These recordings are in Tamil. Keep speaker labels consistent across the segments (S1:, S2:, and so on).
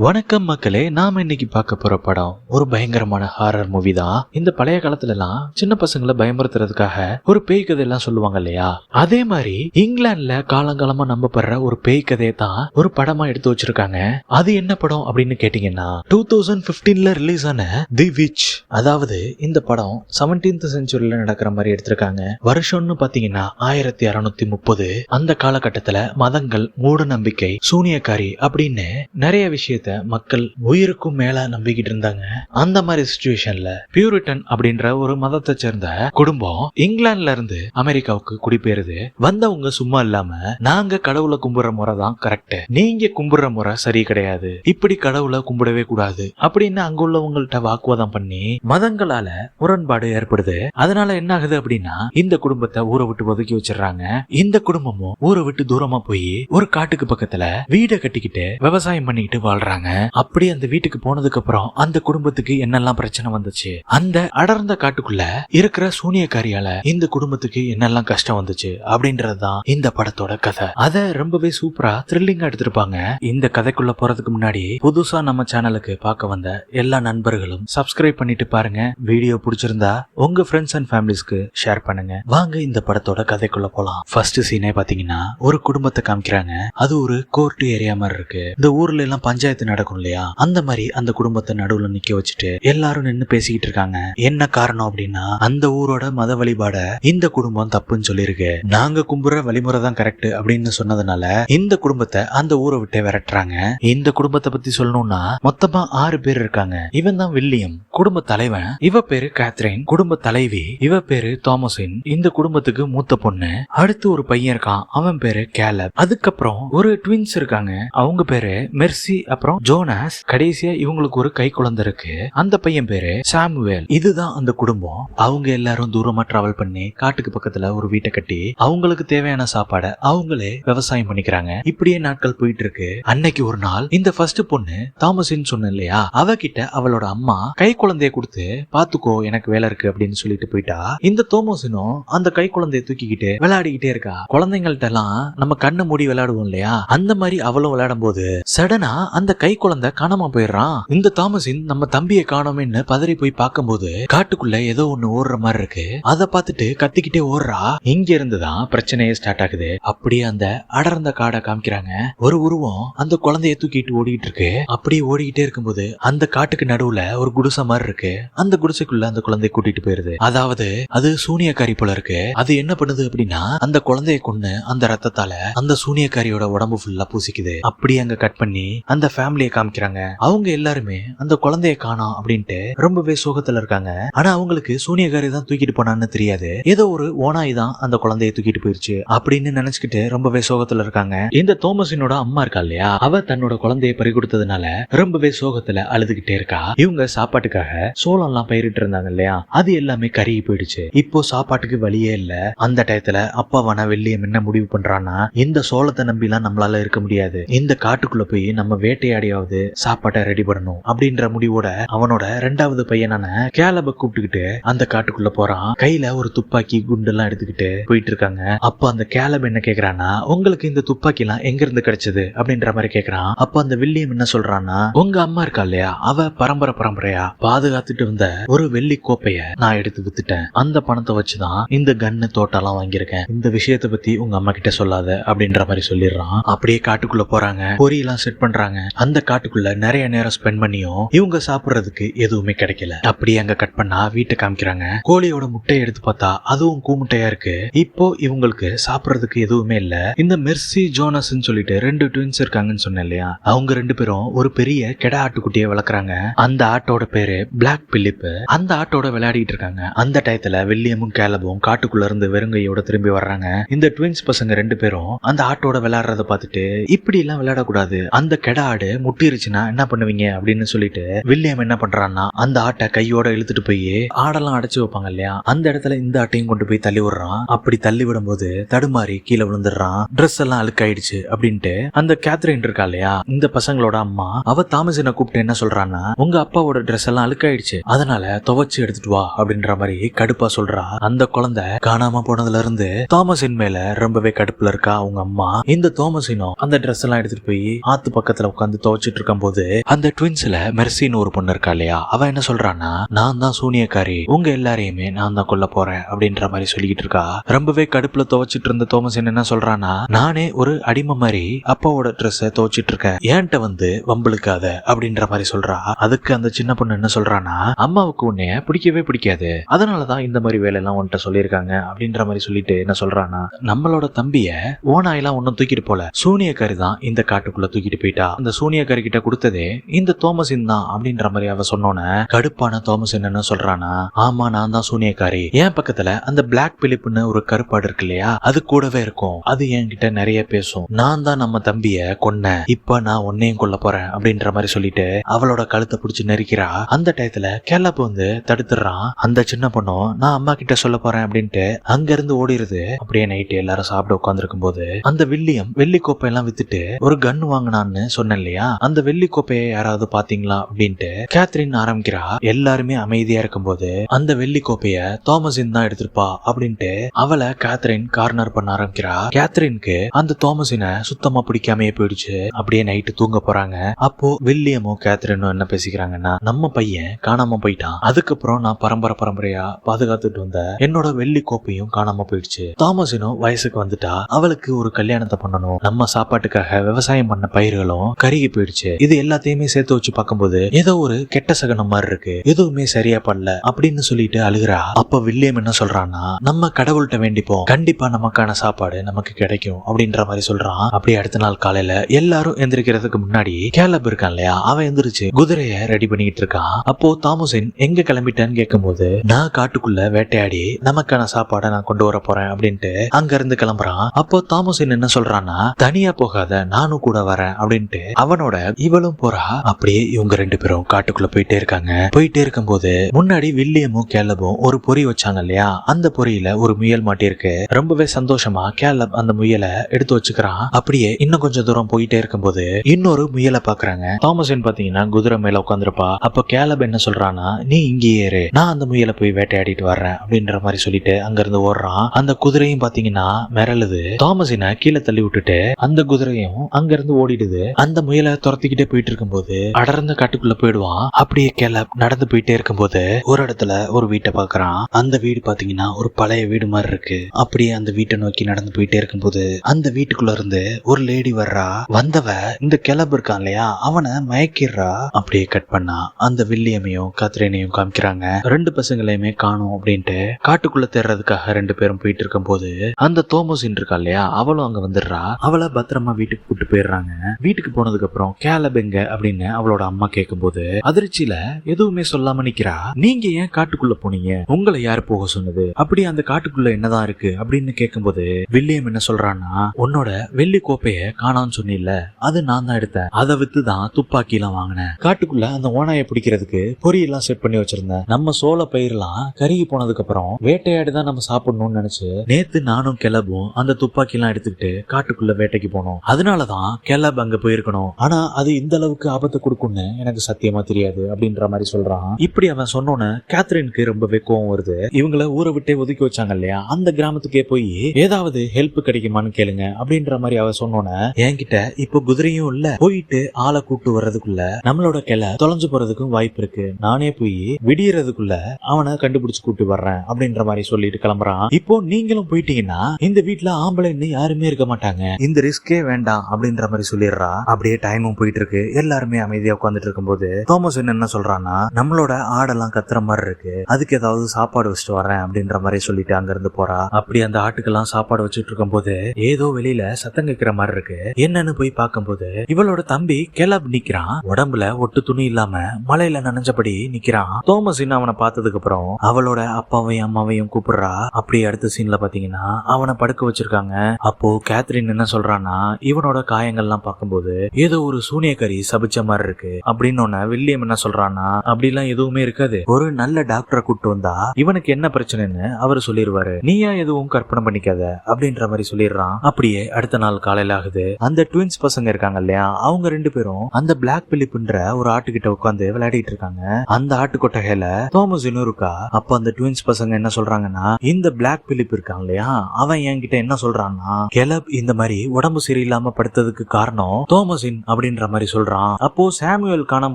S1: வணக்கம் மக்களே நாம இன்னைக்கு பார்க்க போற படம் ஒரு பயங்கரமான ஹாரர் மூவி தான். இந்த பழைய காலத்துல எல்லாம் சின்ன பசங்களை பயமுறுத்துறதுக்காக ஒரு பேய் கதை எல்லாம் சொல்லுவாங்க இல்லையா? அதே மாதிரி இங்கிலாந்துல காலங்காலமா நம்பப்படுற ஒரு பேய் கதையை தான் ஒரு படமா எடுத்து வச்சிருக்காங்க. அது என்ன படம் அப்படின்னு கேட்டீங்கன்னா டூ தௌசண்ட் பிப்டீன்ல ரிலீஸ் ஆன தி விச் அதாவது இந்த படம் செவன்டீன்த் செஞ்சுரியில நடக்கிற மாதிரி எடுத்திருக்காங்க. வருஷம்னு பாத்தீங்கன்னா ஆயிரத்தி அறுநூத்தி முப்பது. அந்த காலகட்டத்துல மதங்கள் மூட நம்பிக்கை சூனியக்காரி அப்படின்னு நிறைய விஷயத்த மக்கள் உயிருக்கும் மேல நம்பிக்கிட்டு இருந்தாங்க. அந்த மாதிரி சுச்சுவேஷன்ல பியூரிட்டன் அப்படின்ற ஒரு மதத்தை சேர்ந்த குடும்பம் இங்கிலாந்துல இருந்து அமெரிக்காவுக்கு குடிபெயருது வந்தவங்க சும்மா இல்லாம நாங்க கடவுளை கும்பிடுற முறை தான் கரெக்ட் நீங்க கும்பிடுற முறை சரி கிடையாது. இப்படி கடவுளை கும்பிடவே கூடாது அப்படின்னு அங்க உள்ளவங்கள்ட்ட வாக்குவாதம் பண்ணி மதங்களால முரண்பாடு ஏற்படுது. அதனால என்ன ஆகுது அப்படின்னா இந்த குடும்பத்தை ஊரை விட்டு ஒதுக்கி வச்சிடுறாங்க. இந்த குடும்பமும் ஊரை விட்டு தூரமா போய் ஒரு காட்டுக்கு பக்கத்துல வீடை கட்டிக்கிட்டு விவசாயம் பண்ணிக்கிட்டு வாழ்றாங்க. அப்படி அந்த வீட்டுக்கு போனதுக்கு அப்புறம் அந்த குடும்பத்துக்கு என்னெல்லாம் பிரச்சனை வந்துச்சு? அந்த அடர்ந்த காட்டுக்குள்ள இருக்கிற சூனியக்காரியால இந்த குடும்பத்துக்கு என்னெல்லாம் கஷ்டம் வந்துச்சு அப்படின்றதுதான் இந்த படத்தோட கதை. அத ரொம்பவே சூப்பரா த்ரில்லிங்கா எடுத்திருப்பாங்க. இந்த கதைக்குள்ள போறதுக்கு முன்னாடி புதுசா நம்ம சேனலுக்கு பார்க்க வந்த எல்லா நண்பர்களும் சப்ஸ்கிரைப் பண்ணிட்டு பாருங்க. வீடியோ பிடிச்சிருந்தா உங்க ஃப்ரெண்ட்ஸ் அண்ட் ஃபேமிலிஸ்க்கு ஷேர் பண்ணுங்க. வாங்க இந்த படத்தோட கதைக்குள்ள போலாம். ஃபர்ஸ்ட் சீனே பாத்தீங்கன்னா ஒரு குடும்பத்தை காமிக்கிறாங்க. அது ஒரு கோர்ட் ஏரியா மாதிரி இருக்கு. இந்த ஊர்ல எல்லாம் பஞ்சாயத்து நடக்கும் இல்லையா? அந்த மாதிரி அந்த குடும்பத்தை நடுவுல நிக்க வச்சுட்டு எல்லாரும் நின்னு பேசிக்கிட்டு இருக்காங்க. என்ன காரணம் அப்படின்னா அந்த ஊரோட மத வழிபாட இந்த குடும்பம் தப்புன்னு சொல்லியிருக்கு. நாங்க கும்புற வழிமுறை தான் கரெக்ட் அப்படின்னு சொன்னதுனால இந்த குடும்பத்தை அந்த ஊரை விட்டே விரட்டுறாங்க. இந்த குடும்பத்தை பத்தி சொல்லணும்னா மொத்தமா ஆறு பேர் இருக்காங்க. இவன் தான் வில்லியம் குடும்ப தலைவன். இவ பேரு கேத்ரின் குடும்ப தலைவி. இவ பேரு தாமஸின் இந்த குடும்பத்துக்கு மூத்த பொண்ணு. அடுத்து ஒரு பையன் இருக்கான் அவன் பேரு கேலப். அதுக்கப்புறம் ஒரு ட்வின்ஸ் இருக்காங்க. அவங்க பேரு மெர்சி அப்புறம் ஜோனாஸ் கடைசியா இவங்களுக்கு ஒரு கை குழந்தை இருக்கு. அந்த பையன் பேரு சாமுவேல். இதுதான் அந்த குடும்பம். அவங்க எல்லாரும் தூரமா டிராவல் பண்ணி காட்டுக்கு பக்கத்துல ஒரு வீட்டை கட்டி அவங்களுக்கு தேவையான சாப்பாடை அவங்களே விவசாயம் பண்ணிக்கிறாங்க. இப்படியே நாட்கள் போயிட்டு இருக்கு அன்னைக்கு ஒரு நாள் இந்த ஃபர்ஸ்ட் பொண்ணு தாமஸின்னு சொன்ன இல்லையா? அவகிட்ட அவளோட அம்மா கை குழந்தைய கொடுத்து பாத்துக்கோ எனக்கு வேலை இருக்கு அப்படின்னு சொல்லிட்டு போயிட்டா. இந்த தோமஸினும் அந்த கை குழந்தைய தூக்கிக்கிட்டு விளையாடிக்கிட்டே இருக்கா. குழந்தைங்கள்ட்ட எல்லாம் நம்ம கண்ணை மூடி விளையாடுவோம் இல்லையா? அந்த மாதிரி அவளும் விளையாடும் போது சடனா அந்த கை குழந்தை காணாம போயிடுறான். இந்த தாமஸின் நம்ம தம்பியை காணோமேன்னு பதறி போய் பார்க்கும்போது காட்டுக்குள்ள ஏதோ ஒண்ணு ஓடுற மாதிரி இருக்கு. அதை பார்த்துட்டு கத்திக்கிட்டே ஓடுறா. இங்க இருந்துதான் பிரச்சனையே ஸ்டார்ட் ஆகுது. அப்படியே அந்த அடர்ந்த காடை காமிக்கிறாங்க. ஒரு உருவம் அந்த குழந்தைய தூக்கிட்டு ஓடிக்கிட்டு இருக்கு. அப்படியே ஓடிக்கிட்டே இருக்கும்போது அந்த காட்டுக்கு நடுவுல ஒரு குடிசை மாதிரி இருக்கு. அந்த குடிசைக்குள்ள அந்த குழந்தைய கூட்டிட்டு போயிருது. அதாவது அது சூனியக்காரி போல இருக்கு. அது என்ன பண்ணுது அப்படின்னா அந்த குழந்தைய கொண்டு அந்த ரத்தத்தால அந்த சூனியக்காரியோட உடம்பு ஃபுல்லா பூசிக்குது. அப்படியே அங்க கட் பண்ணி அந்த ஃபேமிலியை காமிக்கிறாங்க. அவங்க எல்லாருமே அந்த குழந்தைய காணோம் அப்படின்ட்டு ரொம்பவே சோகத்துல இருக்காங்க. ஆனா அவங்களுக்கு சூனியகாரி தான் தூக்கிட்டு போனான்னு தெரியாது. ஏதோ ஒரு ஓனாய் தான் அந்த குழந்தைய தூக்கிட்டு போயிருச்சு அப்படின்னு நினைச்சுக்கிட்டு ரொம்பவே சோகத்துல இருக்காங்க. இந்த தோமஸினோட அம்மா இருக்கா இல்லையா? அவ தன்னோட குழந்தைய பறி கொடுத்ததுனால ரொம்பவே சோகத்துல அழுதுகிட்டே இருக்கா. இவங்க சாப்பாட்டுக்காக சோளம் எல்லாம் பயிரிட்டு இருந்தாங்க இல்லையா? அது எல்லாமே கருகி போயிடுச்சு. இப்போ சாப்பாட்டுக்கு வழியே இல்ல. அந்த டயத்துல அப்பாவான வெள்ளியம் என்ன முடிவு பண்றான்னா இந்த சோளத்தை நம்பி எல்லாம் நம்மளால இருக்க முடியாது. இந்த காட்டுக்குள்ள போய் நம்ம வேட்டையாடியாவது சாப்பாட்டை ரெடி பண்ணணும் அப்படின்ற முடிவோட அவனோட ரெண்டாவது பையனான கேலப கூப்பிட்டுக்கிட்டு அந்த காட்டுக்குள்ள போறான். கையில ஒரு துப்பாக்கி குண்டு எல்லாம் எடுத்துக்கிட்டு போயிட்டு இருக்காங்க அப்ப அந்த கேலப் என்ன கேக்குறான்னா உங்களுக்கு இந்த துப்பாக்கி எல்லாம் எங்க இருந்து கிடைச்சது? அப்படின்ற மாதிரி கேக்குறான். அப்ப அந்த வில்லியம் என்ன சொல்றான்னா உங்க அம்மா இருக்கா இல்லையா? அவ பரம்பரை பரம்பரையா? பாதுகாத்துட்டு வந்த ஒரு வெள்ளி கோப்பைய நான் எடுத்து வித்துட்டேன். அந்த பணத்தை வச்சுதான் இந்த கன்னு தோட்டம்லாம் வாங்கியிருக்கேன். இந்த விஷயத்த பத்தி உங்க அம்மா கிட்ட சொல்லாத அப்படின்ற மாதிரி சொல்லிடுறான். அப்படியே காட்டுக்குள்ள போறாங்க. பொரியெல்லாம் செட் பண்றாங்க. அந்த அந்த காட்டுக்குள்ள நிறைய நேரம் ஸ்பெண்ட் பண்ணியும் இவங்க சாப்பிடுறதுக்கு எதுவுமே கிடைக்கல. அப்படியே அங்க கட் பண்ணா வீட்டை காமிக்கிறாங்க. கோழியோட முட்டையை எடுத்து பார்த்தா அதுவும் கூமுட்டையா இருக்கு. இப்போ இவங்களுக்கு சாப்பிடுறதுக்கு எதுவுமே இல்ல. இந்த மெர்சி ஜோனஸ் சொல்லிட்டு ரெண்டு ட்வின்ஸ் இருக்காங்கன்னு சொன்னேன் இல்லையா? அவங்க ரெண்டு பேரும் ஒரு பெரிய கெடா ஆட்டுக்குட்டியை வளர்க்குறாங்க. அந்த ஆட்டோட பேரு பிளாக் பிலிப் அந்த ஆட்டோட விளையாடிட்டு இருக்காங்க. அந்த டயத்துல வில்லியமும் கேலபும் காட்டுக்குள்ள இருந்து வெறுங்கையோட திரும்பி வர்றாங்க. இந்த ட்வின்ஸ் பசங்க ரெண்டு பேரும் அந்த ஆட்டோட விளையாடுறத பார்த்துட்டு இப்படி எல்லாம் விளையாடக்கூடாது. அந்த கெடா ஆடு முட்டிருச்சுன்னா என்ன பண்ணுவீங்க அப்படின்னு சொல்லிட்டு வில்லியம் என்ன பண்றான்னா அந்த ஆட்டை கையோட இழுத்துட்டு போய் ஆடெல்லாம் அடைச்சு வைப்பாங்க இல்லையா? அந்த இடத்துல இந்த ஆட்டையும் கொண்டு போய் தள்ளி விடுறான். அப்படி தள்ளி விடும்போது தடுமாறி கீழே விழுந்துடுறான். ட்ரெஸ் எல்லாம் அழுக்காயிடுச்சு அப்படின்ட்டு அந்த கேத்ரின் இருக்கா இல்லையா? இந்த பசங்களோட அம்மா அவ தாமசனை கூப்பிட்டு என்ன சொல்றான்னா உங்க அப்பாவோட ட்ரெஸ் எல்லாம் அழுக்காயிடுச்சு. அதனால துவைச்சு எடுத்துட்டு வா. அப்படின்ற மாதிரி கடுப்பா சொல்றா. அந்த குழந்தை காணாம போனதுல இருந்து தாமசின் மேல ரொம்பவே கடுப்புல இருக்கா அவங்க அம்மா. இந்த தோமசினும் அந்த ட்ரெஸ் எல்லாம் எடுத்துட்டு போய் ஆத்து பக்கத்துல உட்காந்து துவைச்சிட்டு இருக்கும்போது அந்த ட்வின்ஸ்ல மெர்சின்னு ஒரு பொண்ணு இருக்கா இல்லையா? அவ என்ன சொல்றான்னா நான் தான் சூனியக்காரி. உங்க எல்லாரையுமே நான் தான் கொல்ல போறேன். அப்படின்ற மாதிரி சொல்லிக்கிட்டு இருக்கா ரொம்பவே கடுப்புல துவைச்சிட்டு இருந்த தோமசன் என்ன சொல்றான்னா நானே ஒரு அடிமை மாதிரி அப்பாவோட ட்ரெஸ்ஸை துவைச்சிட்டு இருக்கேன் ஏன்ட்ட வந்து வம்பளுக்காத அப்படின்ற மாதிரி சொல்றா. அதுக்கு அந்த சின்ன பொண்ணு என்ன சொல்றான்னா அம்மாவுக்கு உன்னைய பிடிக்கவே பிடிக்காது. அதனாலதான் இந்த மாதிரி வேலையெல்லாம் உன்கிட்ட சொல்லியிருக்காங்க. அப்படின்ற மாதிரி சொல்லிட்டு என்ன சொல்றான்னா நம்மளோட தம்பிய ஓனாயெல்லாம் ஒன்னும் தூக்கிட்டு போல. சூனியக்காரி தான் இந்த காட்டுக்குள்ள தூக்கிட்டு போயிட்டா. அந்த சூனியக்காரி கிட்ட கொடுத்ததே இந்த தோமசின் தான் அப்படின்ற மாதிரி அவ சொன்னோன்னே கடுப்பான தோமசின் என்ன சொல்றானா? ஆமா நான் தான் சூனியக்காரி. என் பக்கத்துல? அந்த பிளாக் பிலிப்னு ஒரு கருப்பாடு இருக்கு இல்லையா? அது கூடவே இருக்கும். அது என்கிட்ட நிறைய பேசும். நான் தான் நம்ம தம்பிய கொன்னேன். இப்ப நான் உன்னையும் கொல்ல போறேன் அப்படின்ற மாதிரி சொல்லிட்டு அவளோட கழுத்தை பிடிச்சி நெரிக்கிறா. அந்த டயத்துல கேலப் வந்து தடுத்துடுறான். அந்த சின்ன பொண்ணும் நான் அம்மா கிட்ட சொல்ல போறேன் அப்படின்ட்டு அங்க இருந்து ஓடிடுது. அப்படியே நைட்டு எல்லாரும் சாப்பிட உட்காந்துருக்கும் போது அந்த வில்லியம் வெள்ளி கோப்பை எல்லாம் வித்துட்டு ஒரு கன் வாங்கினான்னு சொன்னேன் இல்லையா? அந்த வெள்ளி கோப்பையை யாராவது பாத்தீங்களா அப்படின்ட்டு கேத்ரின் ஆரம்பிக்கிறா. எல்லாருமே அமைதியா இருக்கும்போது அந்த வெள்ளி கோப்பைய தோமசின் தான் எடுத்திருப்பா அப்படின்ட்டு அவளை கேத்ரின் கார்னர் பண்ண ஆரம்பிக்கிறா. கேத்ரினுக்கு அந்த தோமசினை சுத்தமா பிடிக்காமயே போயிடுச்சு. அப்படியே நைட்டு தூங்க போறாங்க. அப்போ வில்லியமும் கேத்ரினும் என்ன பேசிக்கிறாங்கன்னா நம்ம பையன் காணாம போயிட்டான். அதுக்கப்புறம் நான் பரம்பரை பரம்பரையா பாதுகாத்துட்டு வந்த என்னோட வெள்ளி கோப்பையும் காணாம போயிடுச்சு. தாமசினும் வயசுக்கு வந்துட்டா. அவளுக்கு ஒரு கல்யாணத்தை பண்ணணும். நம்ம சாப்பாட்டுக்காக விவசாயம் பண்ண பயிர்களும் கருகி போயிடுச்சு இது எல்லாத்தையுமே சேர்த்து வச்சு பார்க்கும்போது ஏதோ ஒரு கெட்ட சகனம் மாதிரி இருக்கு. எதுவுமே சரியா பண்ணல அப்படின்னு சொல்லிட்டு அழுகுறா. அப்ப வில்லியம் என்ன சொல்றான்னா நம்ம கடவுள்கிட்ட வேண்டிப்போம். கண்டிப்பா நமக்கான சாப்பாடு நமக்கு கிடைக்கும் அப்படின்ற மாதிரி சொல்றான். அப்படியே அடுத்த நாள் காலையில எல்லாரும் எந்திரிக்கிறதுக்கு முன்னாடி கேலப் இருக்கான் இல்லையா? அவன் எந்திரிச்சு குதிரைய ரெடி பண்ணிட்டு இருக்கான். அப்போ தாமசின் எங்க கிளம்பிட்டேன்னு கேட்கும்போது நான் காட்டுக்குள்ள வேட்டையாடி நமக்கான சாப்பாடை நான் கொண்டு வர போறேன் அப்படின்ட்டு அங்க இருந்து கிளம்புறான். அப்போ தாமசின் என்ன சொல்றான்னா தனியா போகாத நானும் கூட வரேன் அப்படின்ட்டு அவனோட இவளும் போறா. அப்படியே இவங்க ரெண்டு பேரும் காட்டுக்குள்ள போயிட்டே இருக்காங்க. போயிட்டே இருக்கும் போது முன்னாடி வில்லியமும் கேலபும் ஒரு பொறி வச்சாங்க இல்லையா? அந்த பொறியில ஒரு முயல் மாட்டிருக்கு ரொம்பவே சந்தோஷமா கேலப் அந்த முயலை எடுத்து வச்சுக்கிறான். அப்படியே இன்னும் கொஞ்சம் தூரம் போயிட்டே இருக்கும்போது இன்னொரு முயலை பாக்குறாங்க. தாமசன் பாத்தீங்கன்னா குதிரை மேல உட்காந்துருப்பா அப்ப கேலப் என்ன சொல்றான்னா நீ இங்கேயே இரு நான் அந்த முயலை போய் வேட்டையாடிட்டு வர்றேன். அப்படின்ற மாதிரி சொல்லிட்டு அங்க இருந்து ஓடுறான். அந்த குதிரையும் பாத்தீங்கன்னா மிரளுது. தாமசினை கீழே தள்ளி விட்டுட்டு அந்த குதிரையும் அங்க இருந்து ஓடிடுது. அந்த முயலை துரத்திக்கிட்டே போயிட்டு இருக்கும்போது அடர்ந்த காட்டுக்குள்ள போயிடுவான். அப்படியே கேலப் நடந்து போயிட்டே இருக்கும்போது ஒரு இடத்துல ஒரு வீட்டை பாக்குறான் அந்த வீடு பாத்தீங்கன்னா ஒரு பழைய வீடு மாதிரி இருக்கு. அப்படியே அந்த வீட்டை நோக்கி நடந்து போயிட்டே இருக்கும்போது அந்த வீட்டுக்குள்ள இருந்து ஒரு லேடி வர்றா. வந்தவ இந்த கிளப் இருக்கான் இல்லையா? அவனை மயக்கிடுறா. அப்படியே கட் பண்ணா. அந்த வில்லியமையும் கத்ரேனையும் காமிக்கிறாங்க. ரெண்டு பசங்களையுமே காணும் அப்படின்ட்டு காட்டுக்குள்ள தேடுறதுக்காக ரெண்டு பேரும் போயிட்டு இருக்கும்போது அந்த தோமோசின் இருக்கா இல்லையா? அவளும் அங்க வந்துடுறா. அவளை பத்திரமா வீட்டுக்கு கூட்டு போயிடுறாங்க. வீட்டுக்கு போனதுக்கு அப்புறம் அப்புறம் கேலப் எங்க? அப்படின்னு அவளோட அம்மா கேட்கும்போது அதிர்ச்சியில எதுவுமே சொல்லாம நிக்கிறா. நீங்க ஏன் காட்டுக்குள்ள போனீங்க? உங்களை யாரு போக சொன்னது? அப்படி அந்த காட்டுக்குள்ள என்னதான் இருக்கு? அப்படின்னு கேட்கும்போது வில்லியம் என்ன சொல்றான்னா உன்னோட வெள்ளி கோப்பைய காணான்னு சொன்னில்ல அது நான் தான் எடுத்தேன். அதை வித்து தான் துப்பாக்கி எல்லாம் வாங்கினேன். காட்டுக்குள்ள அந்த ஓனாயை பிடிக்கிறதுக்கு பொரியெல்லாம் செட் பண்ணி வச்சிருந்தேன். நம்ம சோள பயிரெல்லாம் கருகி போனதுக்கு அப்புறம் வேட்டையாடி தான் நம்ம சாப்பிடணும்னு நினைச்சு நேத்து நானும் கிளப்பும் அந்த துப்பாக்கி எல்லாம் எடுத்துக்கிட்டு காட்டுக்குள்ள வேட்டைக்கு போனோம். அதனாலதான் கிளப் அங்க போயிருக்கணும். ஆனா அது இந்த அளவுக்கு ஆபத்து கொடுக்கும்னு எனக்கு சத்தியமா தெரியாது அப்படின்ற மாதிரி சொல்றான். இப்படி அவன் சொன்னோன்னு கேத்ரினுக்கு ரொம்பவே கோவம் வருது. இவங்கள ஊரை விட்டே ஒதுக்கி வச்சாங்க இல்லையா? அந்த கிராமத்துக்கே போய் ஏதாவது ஹெல்ப் கிடைக்குமான்னு கேளுங்க அப்படின்ற மாதிரி அவ சொன்னோன்னு என்கிட்ட இப்போ குதிரையும் இல்ல. போயிட்டு ஆளை கூட்டு வர்றதுக்குள்ள நம்மளோட கிளை தொலைஞ்சு போறதுக்கும் வாய்ப்பு இருக்கு. நானே போய் விடியறதுக்குள்ள அவனை கண்டுபிடிச்சு கூட்டு வர்றேன் அப்படின்ற மாதிரி சொல்லிட்டு கிளம்புறான். இப்போ நீங்களும் போயிட்டீங்கன்னா இந்த வீட்டுல ஆம்பளைன்னு யாருமே இருக்க மாட்டாங்க. இந்த ரிஸ்கே வேண்டாம் அப்படின்ற மாதிரி சொல்லிடுறா. அப்படியே டைம் டைமும் போயிட்டு இருக்கு எல்லாருமே அமைதியா உட்காந்துட்டு இருக்கும்போது தோமஸ் என்ன சொல்றான்னா நம்மளோட ஆடெல்லாம் கத்துற மாதிரி இருக்கு. அதுக்கு ஏதாவது சாப்பாடு வச்சுட்டு வரேன் அப்படின்ற மாதிரி சொல்லிட்டு அங்க இருந்து போறா. அப்படி அந்த ஆட்டுக்கெல்லாம் சாப்பாடு வச்சுட்டு இருக்கும்போது ஏதோ வெளியில சத்தம் கேட்கிற மாதிரி இருக்கு. என்னன்னு போய் பார்க்கும்போது இவளோட தம்பி கெலப் நிக்கிறான். உடம்புல ஒட்டு துணி இல்லாம மலையில நனைஞ்சபடி நிக்கிறான். தோமஸ் இன்னும் அவனை பார்த்ததுக்கு அப்புறம் அவளோட அப்பாவையும் அம்மாவையும் கூப்பிடுறா. அப்படி அடுத்த சீன்ல பாத்தீங்கன்னா அவனை படுக்க வச்சிருக்காங்க. அப்போ கேத்ரின் என்ன சொல்றான்னா இவனோட காயங்கள்லாம் பார்க்கும்போது ஏதோ ஒரு சூனியக்காரி சபிச்ச மாதிரி இருக்கு. அப்படின்னு ஒன்னு வில்லியம் என்ன சொல்றான்னா அப்படிலாம் எதுவுமே இருக்காது. ஒரு நல்ல டாக்டரை கூட்டு வந்தா இவனுக்கு என்ன பிரச்சனைன்னு அவர் சொல்லிடுவாரு நீயா எதுவும் கற்பனை பண்ணிக்காத அப்படின்ற மாதிரி சொல்லிடுறான். அப்படியே அடுத்த நாள் காலையில ஆகுது. அந்த ட்வின்ஸ் பசங்க இருக்காங்க இல்லையா? அவங்க ரெண்டு பேரும் அந்த பிளாக் பிலிப்ன்ற ஒரு ஆட்டுக்கிட்ட உட்காந்து விளையாடிட்டு இருக்காங்க. அந்த ஆட்டு கொட்டகையில தோமஸ் இன்னும் இருக்கா அப்ப அந்த ட்வின்ஸ் பசங்க என்ன சொல்றாங்கன்னா இந்த பிளாக் பிலிப் இருக்கான் இல்லையா? அவன் என்கிட்ட என்ன சொல்றான்னா கெலப் இந்த மாதிரி உடம்பு சரியில்லாம படுத்ததுக்கு காரணம் தோமஸின் அப்படின்ற மாதிரி சொல்றான். அப்போ சாமுவேல் காணாம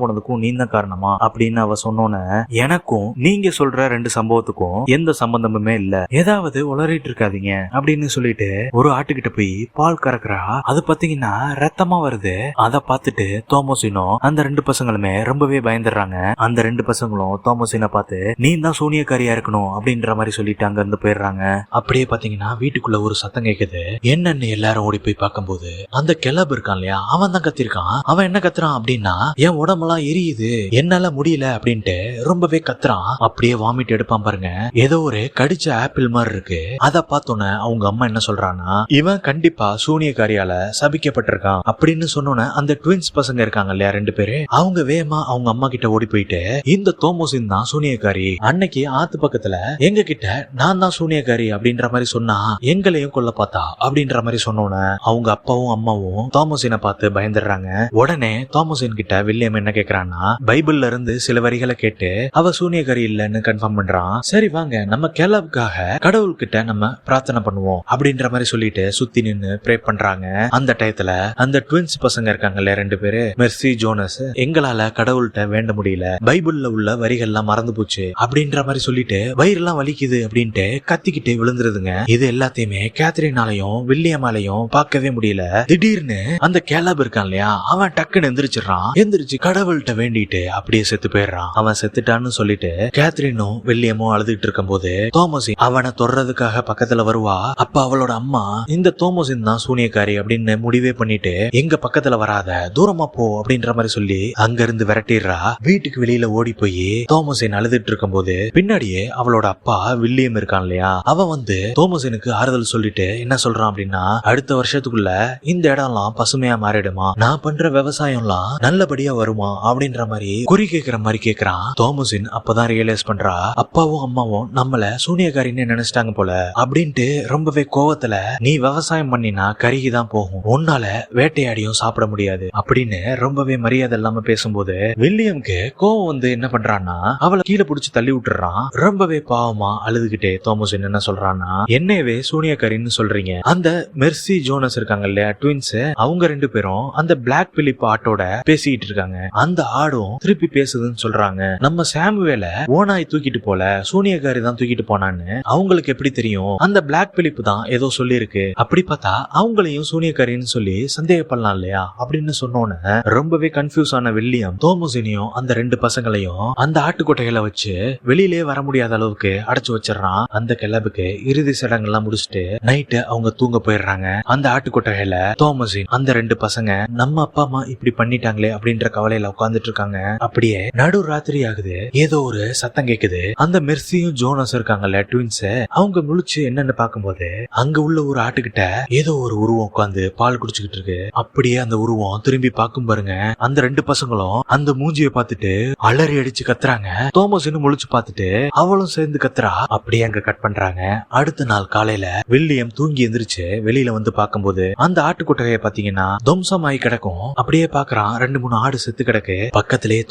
S1: போனதுக்கும் நீ தான் காரணமா? அப்படின்னு அவ சொன்னோன்ன எனக்கும் நீங்க சொல்ற ரெண்டு சம்பவத்துக்கும் எந்த சம்பந்தமுமே இல்ல. ஏதாவது உளறிட்டு இருக்காதீங்க அப்படின்னு சொல்லிட்டு ஒரு ஆட்டுக்கிட்ட போய் பால் கறக்குறா. அது பாத்தீங்கன்னா ரத்தமா வருது. அத பார்த்துட்டு தோமசினும் அந்த ரெண்டு பசங்களுமே ரொம்பவே பயந்துடுறாங்க. அந்த ரெண்டு பசங்களும் தோமசினை பார்த்து நீ தான் சூனியக்காரியா இருக்கணும் அப்படின்ற மாதிரி சொல்லிட்டு அங்க இருந்து போயிடுறாங்க. அப்படியே பாத்தீங்கன்னா வீட்டுக்குள்ள ஒரு சத்தம் கேக்குது. என்னன்னு எல்லாரும் ஓடி போய் பார்க்கும்போது அந்த கிளப் இருக்கான் இல்லையா? அவன் தான் கத்திருக்கான் அவன் என்ன கத்துறான் அப்படின்னா என் உடம்பெல்லாம் எரியுது. என்னால முடியல அப்படின்ட்டு ரொம்பவே கத்துறான். அப்படியே வாமிட் எடுப்பான் பாருங்க. ஏதோ ஒரு கடிச்ச ஆப்பிள் மாதிரி இருக்கு. அத பார்த்தோன்னே அவங்க அம்மா என்ன சொல்றான்னா இவன் கண்டிப்பா சூனியக்காரியால சபிக்கப்பட்டிருக்கான். அப்படின்னு சொன்னோன்ன அந்த ட்வின்ஸ் பசங்க இருக்காங்க இல்லையா ரெண்டு பேரு அவங்க வேகமா அவங்க அம்மா கிட்ட ஓடி போயிட்டு இந்த தோமோசின் தான் சூனியக்காரி. அன்னைக்கு ஆத்து பக்கத்துல எங்க கிட்ட நான் தான் சூனியக்காரி அப்படின்ற மாதிரி சொன்னா எங்களையும் கொல்ல பார்த்தா அப்படின்ற மாதிரி சொன்னோன்ன அவங்க அப்பாவும் அம்மாவும் தோமசினை பார்த்து பயந்துடுறாங்க. உடனே தாமசின் கிட்ட வில்லியம் என்ன கேக்குறான்னா பைபிள்ல இருந்து சில வரிகளை கேட்டு அவ சூனியகரி இல்லைன்னு கன்ஃபார்ம் பண்றான். சரி வாங்க நம்ம கேலவுக்காக கடவுள்கிட்ட நம்ம பிரார்த்தனை பண்ணுவோம் அப்படின்ற மாதிரி சொல்லிட்டு சுத்தி நின்னு ப்ரே பண்றாங்க. அந்த டயத்துல அந்த ட்வின்ஸ் பசங்க இருக்காங்கல்ல ரெண்டு பேரு மெர்சி ஜோனஸ் எங்களால கடவுள்கிட்ட வேண்ட முடியல பைபிள்ல உள்ள வரிகள்லாம் மறந்து போச்சு அப்படின்ற மாதிரி சொல்லிட்டு வயிறுலாம் வலிக்குது அப்படின்ட்டு கத்திக்கிட்டு விழுந்துருதுங்க. இது எல்லாத்தையுமே கேத்ரினாலையும் வில்லியமாலையும் பார்க்கவே முடியல. திடீர்னு அந்த கேலாப் இருக்கான் இல்லையா அவன் டக்குன்னு எந்திரிச்சிடுறான். எந்திரிச்சு கடவுள்கிட்ட வேண்டிட்டு அப்படியே செத்து போயிடுறான். அவன் செத்துட்டான்னு சொல்லிட்டு கேத்ரினும் வில்லியமும் இருக்கும் போது தோமசின் அவனை தொடர்றதுக்காக பக்கத்துல வருவா. அப்ப அவளோட அம்மா இந்த தோமசின் தான் சூனியக்காரி அப்படின்னு முடிவே பண்ணிட்டு எங்க பக்கத்துல வராத தூரமா போ அப்படின்ற மாதிரி சொல்லி அங்க இருந்து விரட்டிடுறா. வீட்டுக்கு வெளியில ஓடி போய் தோமசின் அழுதுட்டு இருக்கும்போது பின்னாடியே அவளோட அப்பா வில்லியம் இருக்கான் இல்லையா? அவன் வந்து தோமசினுக்கு ஆறுதல் சொல்லிட்டு என்ன சொல்றான் அப்படின்னா அடுத்த வருஷத்துக்குள்ள இந்த இடம்லாம் பசுமையா மாறிடுமா? நான் பண்ற விவசாயம்லாம் நல்லபடியா வருமா அப்படின்ற மாதிரி குறி கேக்குற மாதிரி கேக்குறான். தோமசின் அப்பதான் ரியலைஸ் பண்றா அப்பாவும் அம்மாவும் நம்மள சூனியக்காரின்னு நினைச்சிட்டாங்க போல அப்படின்ட்டு ரொம்பவே கோவத்துல நீ விவசாயம் பண்ணினா கருகி தான் போகும். உன்னால வேட்டையாடியும் சாப்பிட முடியாது. அப்படின்னு ரொம்பவே மரியாதை இல்லாம பேசும்போது வில்லியம்க்கு கோவம் வந்து என்ன பண்றான்னா அவளை கீழே புடிச்சு தள்ளி விட்டுறான். ரொம்பவே பாவமா அழுதுகிட்டே தோமஸ் என்ன சொல்றான்னா என்னையவே சூனியக்காரின்னு சொல்றீங்க. அந்த மெர்சி ஜோனஸ் இருக்காங்க இல்லையா ட்வின்ஸ் அவங்க ரெண்டு பேரும் அந்த பிளாக் பிலிப் ஆட்டோட பேசிக்கிட்டு இருக்காங்க. அந்த ஆடும் திருப்பி பேசுதுன்னு சொல்றாங்க. நம்ம சாமுவேல ஓனாய் தூக்கிட்டு போல சூனியகாரி தான் தூக்கிட்டு போனான்னு அவங்களுக்கு எப்படி தெரியும்? அந்த பிளாக் பிலிப் தான் ஏதோ சொல்லியிருக்கு. அப்படி பார்த்தா அவங்களையும் சூனியக்காரின்னு சொல்லி சந்தேகப்படலாம் இல்லையா? அப்படின்னு சொன்னோன்னு ரொம்பவே கன்ஃபியூஸ் ஆன வில்லியம் தோமசினியும் அந்த ரெண்டு பசங்களையும் அந்த ஆட்டுக்கொட்டைகளை வச்சு வெளியிலே வர முடியாத அளவுக்கு அடைச்சு வச்சிடறான். அந்த கிளப்புக்கு இறுதி சடங்கெல்லாம் முடிச்சுட்டு நைட்டு அவங்க தூங்க போயிடுறாங்க. அந்த ஆட்டுக்கொட்டைகளை தோமசின் அந்த ரெண்டு பசங்க நம்ம நம்ம அப்பா அம்மா இப்படி பண்ணிட்டாங்களே அப்படின்ற கவலையில உட்கார்ந்துட்டு இருக்காங்க அப்படியே நடு ராத்திரி ஆகுது. ஏதோ ஒரு சத்தம் கேக்குது. அந்த மெர்சியும் ஜோனஸ் இருக்காங்கல்ல ட்வின்ஸ் அவங்க முழிச்சு என்னன்னு பாக்கும்போது அங்க உள்ள ஒரு ஆட்டுக்கிட்ட ஏதோ ஒரு உருவம் உட்காந்து பால் குடிச்சுக்கிட்டு இருக்கு அப்படியே அந்த உருவம் திரும்பி பாக்கும் பாருங்க. அந்த ரெண்டு பசங்களும் அந்த மூஞ்சியை பார்த்துட்டு அலறி அடிச்சு கத்துறாங்க. தோமஸ்னு முழிச்சு பார்த்துட்டு அவளும் சேர்ந்து கத்துறா. அப்படியே அங்க கட் பண்றாங்க. அடுத்த நாள் காலையில வில்லியம் தூங்கி எந்திரிச்சு வெளியில வந்து பார்க்கும்போது அந்த ஆட்டுக்கொட்டகைய பாத்தீங்கன்னா துவம்சமாயி கிடக்கும். அப்படியே பாக்குறான். ரெண்டு மூணு ஆடு செத்து கிடக்கு. பக்கத்திலேயே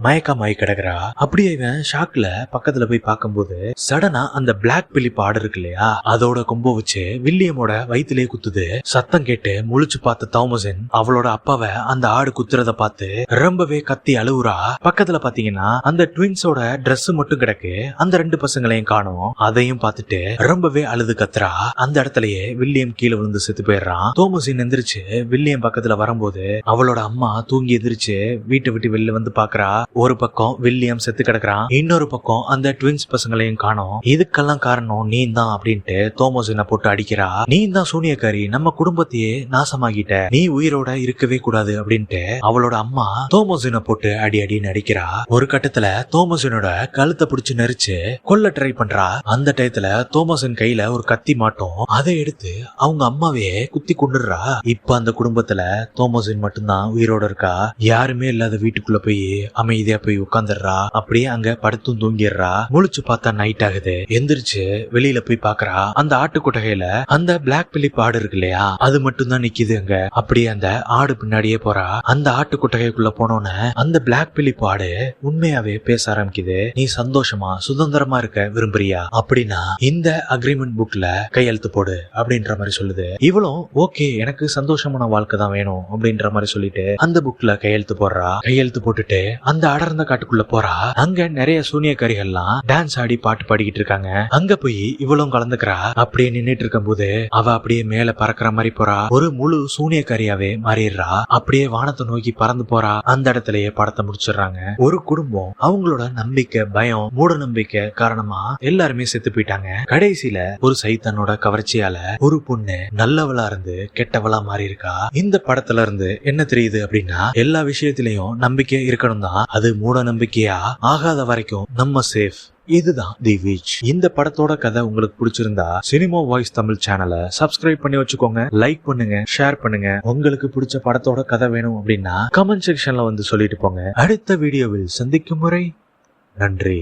S1: மயக்கம் ஆகி கிடக்குறா. அப்படியே இவன் ஷாக்ல பக்கத்துல போய் பார்க்கும்போது சடனா அந்த பிளாக் பிலிப் ஆடு இருக்கு இல்லையா? அதோட கொம்ப வச்சு வில்லியமோட வயிற்றுலயே குத்துது. சத்தம் கேட்டு முழிச்சு பார்த்த தாமசன் அவளோட அப்பாவை அந்த ஆடு குத்துறத பார்த்து ரொம்பவே கத்தி அழுவுறா. பக்கத்துல பாத்தீங்கன்னா அந்த ட்வின்ஸோட ட்ரெஸ் மட்டும் கிடக்கு. அந்த ரெண்டு பசங்களையும் காணும். அதையும் பார்த்துட்டு ரொம்பவே அழுது கத்துறா. அந்த இடத்துலயே வில்லியம் கீழே விழுந்து செத்து போயிடுறான். தோமசின் எந்திரிச்சு வில்லியம் பக்கத்துல வரும்போது போது அவளோட அம்மா தூங்கி எதிரிச்சு வீட்டை விட்டு வெளில வந்து பாக்குறா. ஒரு பக்கம் வில்லியம் செத்து கிடக்குறான். இன்னொரு பக்கம் அந்த ட்வின்ஸ் பசங்களையும் காணும். இதுக்கெல்லாம் காரணம் நீ தான் அப்படின்ட்டு தோமசினை போட்டு அடிக்கிறா. நீ தான் சூனியக்காரி நம்ம குடும்பத்தையே நாசமாகிட்ட நீ உயிரோட இருக்கவே கூடாது அப்படின்ட்டு அவளோட அம்மா தோமசினை போட்டு அடி அடின்னு அடிக்கிறா. ஒரு கட்டத்துல தோமசினோட கழுத்தை பிடிச்சு நெரிச்சு கொல்ல ட்ரை பண்றா. அந்த டயத்துல தோமசன் கையில ஒரு கத்தி மாட்டோம். அதை எடுத்து அவங்க அம்மாவே குத்தி கொண்டுடுறா இப்ப அந்த குடும்பத்துல தோமஸ் தோமசின் மட்டும்தான் உயிரோட இருக்கா? யாருமே இல்லாத வீட்டுக்குள்ள போய் அமைதியா போய் உட்காந்துடுறா அப்படியே அங்க படுத்தும் தூங்கிடுறா? முழிச்சு பார்த்தா நைட் ஆகுது. எந்திரிச்சு வெளியில போய் பாக்குறா. அந்த ஆட்டு கொட்டகையில அந்த பிளாக் பிலிப் ஆடு இருக்கு இல்லையா? அது மட்டும் தான் நிக்குது அங்க. அப்படியே அந்த ஆடு பின்னாடியே போறா. அந்த ஆட்டு கொட்டகைக்குள்ள போனோன்னு அந்த பிளாக் பிலிப் ஆடு உண்மையாவே பேச ஆரம்பிக்குது. நீ சந்தோஷமா சுதந்திரமா இருக்க விரும்புறியா? அப்படின்னா இந்த அக்ரிமெண்ட் புக்ல கையெழுத்து போடு அப்படின்ற மாதிரி சொல்லுது. இவளும் ஓகே எனக்கு சந்தோஷமான வாழ்க்கை தான் வேணும் அப்படின்ற மாதிரி சொல்லிட்டு அந்த புக்ல கையெழுத்து போடுறா கையெழுத்து போட்டுட்டு அந்த அடர்ந்த காட்டுக்குள்ள போறா. அங்க நிறைய சூனியக்காரிகள்லாம் டான்ஸ் ஆடி பாட்டு பாடிக்கிட்டு இருக்காங்க. அங்க போய் இவளும் கலந்துக்கிறா. அப்படியே நின்னுட்டு இருக்கும்போது அவ அப்படியே மேல பறக்கிற மாதிரி போறா. ஒரு முழு சூனியக்காரியாவே மாறிடுறா. அப்படியே வானத்தை நோக்கி பறந்து போறா. அந்த இடத்துலயே படத்தை முடிச்சிடுறாங்க. ஒரு குடும்பம் அவங்களோட நம்பிக்கை பயம் மூட நம்பிக்கை காரணமா எல்லாருமே செத்து போயிட்டாங்க. கடைசியில ஒரு சைத்தனோட கவர்ச்சியால ஒரு பொண்ணு நல்லவளா இருந்து கெட்டவளா மாறி இருக்கா இந்த படத்துல இருந்து இருந்து என்ன தெரியுது? அப்படின்னா எல்லா விஷயத்திலையும் நம்பிக்கை இருக்கணும் தான் அது மூட நம்பிக்கையா ஆகாத வரைக்கும் நம்ம சேஃப் இதுதான் தி வீச் இந்த படத்தோட கதை உங்களுக்கு பிடிச்சிருந்தா சினிமா வாய்ஸ் தமிழ் சேனலை சப்ஸ்கிரைப் பண்ணி வச்சுக்கோங்க லைக் பண்ணுங்க ஷேர் பண்ணுங்க. உங்களுக்கு பிடிச்ச படத்தோட கதை வேணும் அப்படின்னா கமெண்ட் செக்ஷன்ல வந்து சொல்லிட்டு போங்க. அடுத்த வீடியோவில் சந்திக்கும் முறை நன்றி.